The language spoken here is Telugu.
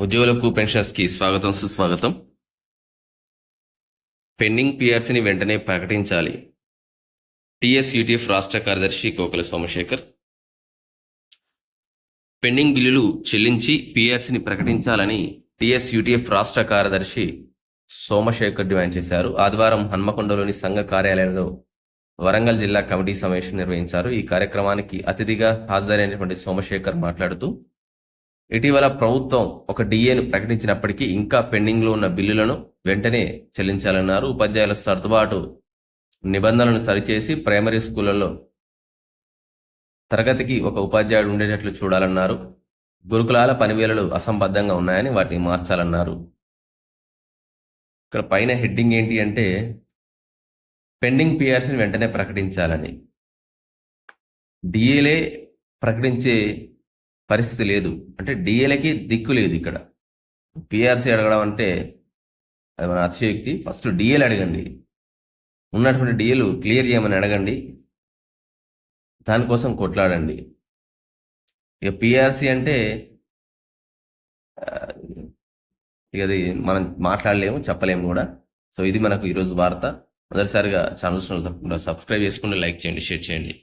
ఉద్యోగులకు పెన్షనర్స్కి స్వాగతం సుస్వాగతం. పెండింగ్ పిఆర్సీని వెంటనే ప్రకటించాలి. టీఎస్యూటీఎఫ్ రాష్ట్ర కార్యదర్శి కోకల సోమశేఖర్. పెండింగ్ బిల్లులు చెల్లించి పిఆర్సీని ప్రకటించాలని టీఎస్యూటీఎఫ్ రాష్ట్ర కార్యదర్శి సోమశేఖర్ డిమాండ్ చేశారు. ఆదివారం హన్మకొండలోని సంఘ కార్యాలయంలో వరంగల్ జిల్లా కమిటీ సమావేశం నిర్వహించారు. ఈ కార్యక్రమానికి అతిథిగా హాజరైనటువంటి సోమశేఖర్ మాట్లాడుతూ ఇటీవల ప్రభుత్వం ఒక డిఏను ప్రకటించినప్పటికీ ఇంకా పెండింగ్లో ఉన్న బిల్లులను వెంటనే చెల్లించాలన్నారు. ఉపాధ్యాయుల సర్దుబాటు నిబంధనలను సరిచేసి ప్రైమరీ స్కూళ్ళలో తరగతికి ఒక ఉపాధ్యాయుడు ఉండేటట్లు చూడాలన్నారు. గురుకులాల పనివేళలు అసంబద్ధంగా ఉన్నాయని వాటిని మార్చాలన్నారు. ఇక్కడ పైన హెడ్డింగ్ ఏంటి అంటే పెండింగ్ పిఆర్సీని వెంటనే ప్రకటించాలని. డిఏలే ప్రకటించే పరిస్థితి లేదు. అంటే డిఏలకి దిక్కు లేదు ఇక్కడ. పిఆర్సీ అడగడం అంటే అది మన అతిశయోక్తి. ఫస్ట్ డిఏలు అడగండి. ఉన్నటువంటి డిఏలు క్లియర్ చేయమని అడగండి. దానికోసం కొట్లాడండి. ఇక పిఆర్సీ అంటే ఇక అది మనం మాట్లాడలేము చెప్పలేము కూడా. సో ఇది మనకు ఈరోజు వార్త. మొదటిసారిగా ఛానల్స్ తప్పకుండా సబ్స్క్రైబ్ చేసుకుని లైక్ చేయండి షేర్ చేయండి.